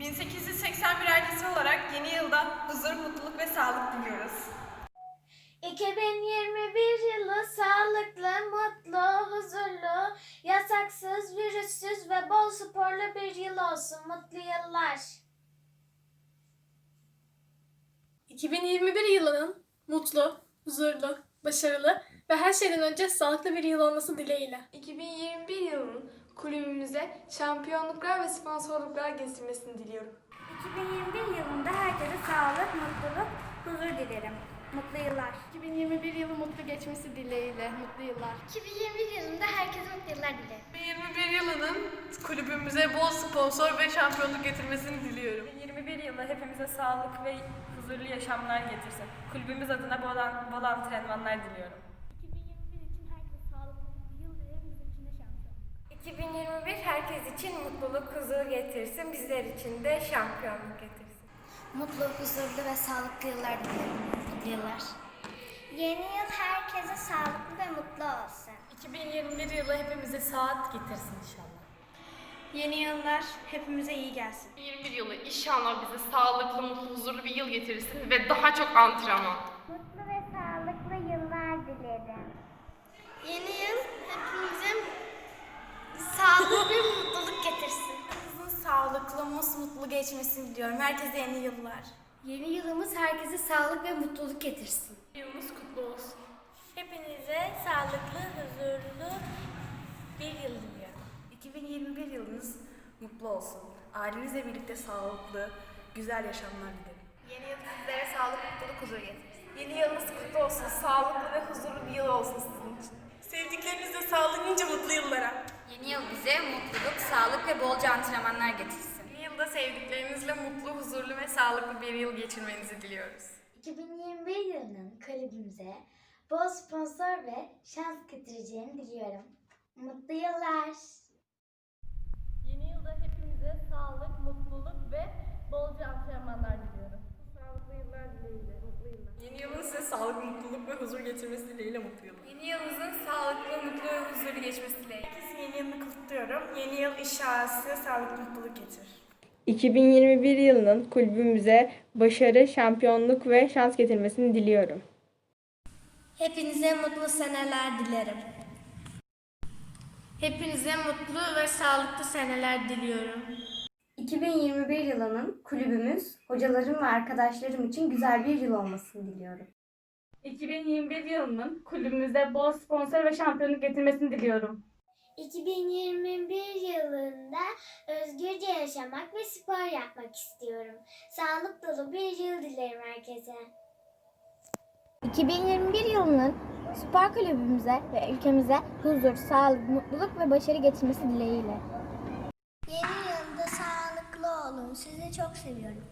1881 herkesi olarak yeni yılda huzur, mutluluk ve sağlık diliyoruz. 2021 yılı sağlıklı, mutlu, huzurlu, yasaksız, virüssüz ve bol sporlu bir yıl olsun. Mutlu yıllar. 2021 yılının mutlu, huzurlu, başarılı ve her şeyden önce sağlıklı bir yıl olması dileğiyle. 2021 yılının kulübümüze şampiyonluklar ve sponsorluklar getirmesini diliyorum. 2021 yılında herkese sağlık, mutluluk, huzur dilerim. Mutlu yıllar. 2021 yılı mutlu geçmesi dileğiyle. Mutlu yıllar. 2021 yılında herkese mutlu yıllar dilerim. 2021 yılının kulübümüze bol sponsor ve şampiyonluk getirmesini diliyorum. 21 yılı hepimize sağlık ve huzurlu yaşamlar getirsin. Kulübümüz adına bol, an- bol antrenmanlar diliyorum. 2021 için herkese sağlıklı bir yıl dilerim. Bizim için de şampiyon. 2021 herkes için mutluluk, huzur getirsin. Bizler için de şampiyonluk getirsin. Mutlu, huzurlu ve sağlıklı yıllar dilerim. Mutlu yıllar. Yeni yıl herkese sağlıklı ve mutlu olsun. 2021 yılı hepimize saat getirsin inşallah. Yeni yıllar hepimize iyi gelsin. 21 yılı inşallah bize sağlıklı, mutlu, huzurlu bir yıl getirsin ve daha çok antrenman. Mutlu ve sağlıklı yıllar dilerim. Yeni yıl hepimize sağlık ve mutluluk getirsin. Herkesin sağlıklı, mutlu geçmesini diliyorum. Herkese yeni yıllar. Yeni yılımız herkese sağlık ve mutluluk getirsin. Yılınız kutlu olsun. Hepinize sağlıklı, huzurlu bir yıl diliyorum. 2021 yılınız mutlu olsun. Ailenizle birlikte sağlıklı, güzel yaşamlar dilerim. Yeni yıl sizlere sağlık, mutluluk, huzur getirsin. Yeni yılınız kutlu olsun. Sağlıklı ve huzurlu bir yıl olsun sizin için. Sevdiklerinizle sağlıklı mutlu yıllara. Yeni yıl bize mutluluk, sağlık ve bolca antrenmanlar getirsin. Yeni yılda sevdiklerinizle mutlu, huzurlu ve sağlıklı bir yıl geçirmenizi diliyoruz. 2021 yılının kulübümüze bol sponsor ve şans getireceğini diliyorum. Mutlu yıllar. Yeni yılda hepimize sağlık, mutluluk ve bolca antrenmanlar diliyorum. Sağlıklı yıllar dileğiyle. Mutlu yıllar. Yeni yılın size sağlık, mutluluk ve huzur getirmesi dileğiyle mutlu yıllar. Yeni yılımızın sağlıklı, mutlu ve huzurlu geçmesi dileğiyle. Herkesin yeni yılını kutluyorum. Yeni yıl size sağlık, mutluluk getir. 2021 yılının kulübümüze başarı, şampiyonluk ve şans getirmesini diliyorum. Hepinize mutlu seneler dilerim. Hepinize mutlu ve sağlıklı seneler diliyorum. 2021 yılının kulübümüz, hocalarım ve arkadaşlarım için güzel bir yıl olmasını diliyorum. 2021 yılının kulübümüze bol sponsor ve şampiyonluk getirmesini diliyorum. 2021 yılında özgürce yaşamak ve spor yapmak istiyorum. Sağlık dolu bir yıl dilerim herkese. 2021 yılının spor kulübümüze ve ülkemize huzur, sağlık, mutluluk ve başarı getirmesi dileğiyle. Yeni yılda sağlıklı olun. Sizi çok seviyorum.